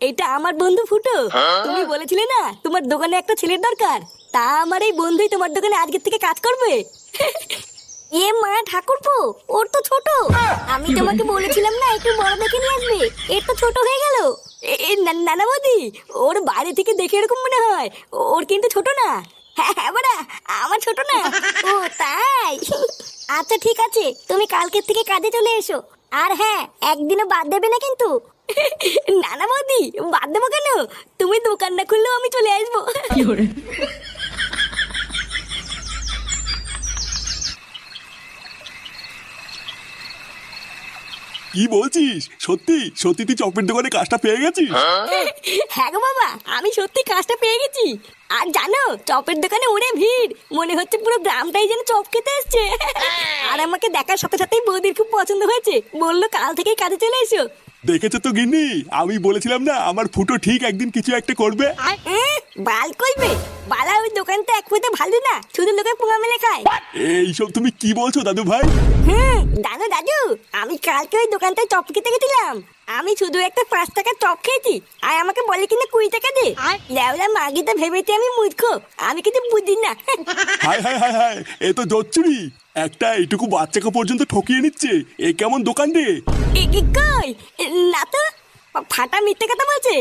এটা আমার বন্ধু ফুটো। তুমি বলেছিলে না তোমার দোকানে একটা ছেলের দরকার। তা আমার এই বন্ধুই তোমার দোকানে আজকের থেকে কাজ করবে। এ মা ঠাকুরপো ওর তো ছোট। আমি তোমাকে বলেছিলাম না একটু বড় দেখে নিয়ে আসবে। এর তো ছোট হয়ে গেল। এ- নানা বৌদি ওর বাইরে থেকে দেখে এরকম মনে হয়। ওর কিন্তু ছোট না। হ্যাঁ হ্যাঁ বাড়া আমার ছোট না। ও তাই। আচ্ছা ঠিক আছে তুমি কালকের থেকে কাজে চলে এসো। আর হ্যাঁ একদিনও বাদ দেবে না কিন্তু। নানা বৌদি বাদ দেবো কেন? তুমি দোকান না খুললেও আমি চলে আসব। কি বলছিস? সত্যি? সত্যি তুই চপের দোকানে কাজটা পেয়ে গেছিস? হ্যাঁ গো বাবা আমি সত্যি কাজটা পেয়ে গেছি। আর জানো চপের দোকানে ওরে ভিড়। মনে হচ্ছে পুরো গ্রামটাই যেন চপ খেতে এসছে। আর আমাকে দেখার সাথে সাথেই বৌদির খুব পছন্দ হয়েছে। বলল কাল থেকেই কাজে চলে এসো। দেখেছ তো গিন্নি? আমি বলেছিলাম না আমার ফুটো ঠিক একদিন কিছু একটা করবে। বাল কইবে? বালা ওই দোকানটা এক ফুটে ভালো না শুধু লোকে পোঙা মেলে খায়। এইসব তুমি কি বলছো দাদু ভাই? হুম দাদু দাদু আমি কালকে ওই দোকানটায় চপ খেতে গেছিলাম। আমি শুধু একটা পাঁচ টাকার চপ খেয়েছি আর আমাকে বলে কিনা কুড়ি টাকা দে। লেওলা মাগিটা ভেবেছি আমি মূর্খ আমি কিন্তু বুঝি না। হায় হায় হায় হায় এ তো জচ্চুরি। একটা এইটুকু বাচ্চাকে পর্যন্ত ঠকিয়ে নিচ্ছে এ কেমন দোকান রে? এ কি কই? এ, না তো ফাটা মিথ্যে কথা বলছে।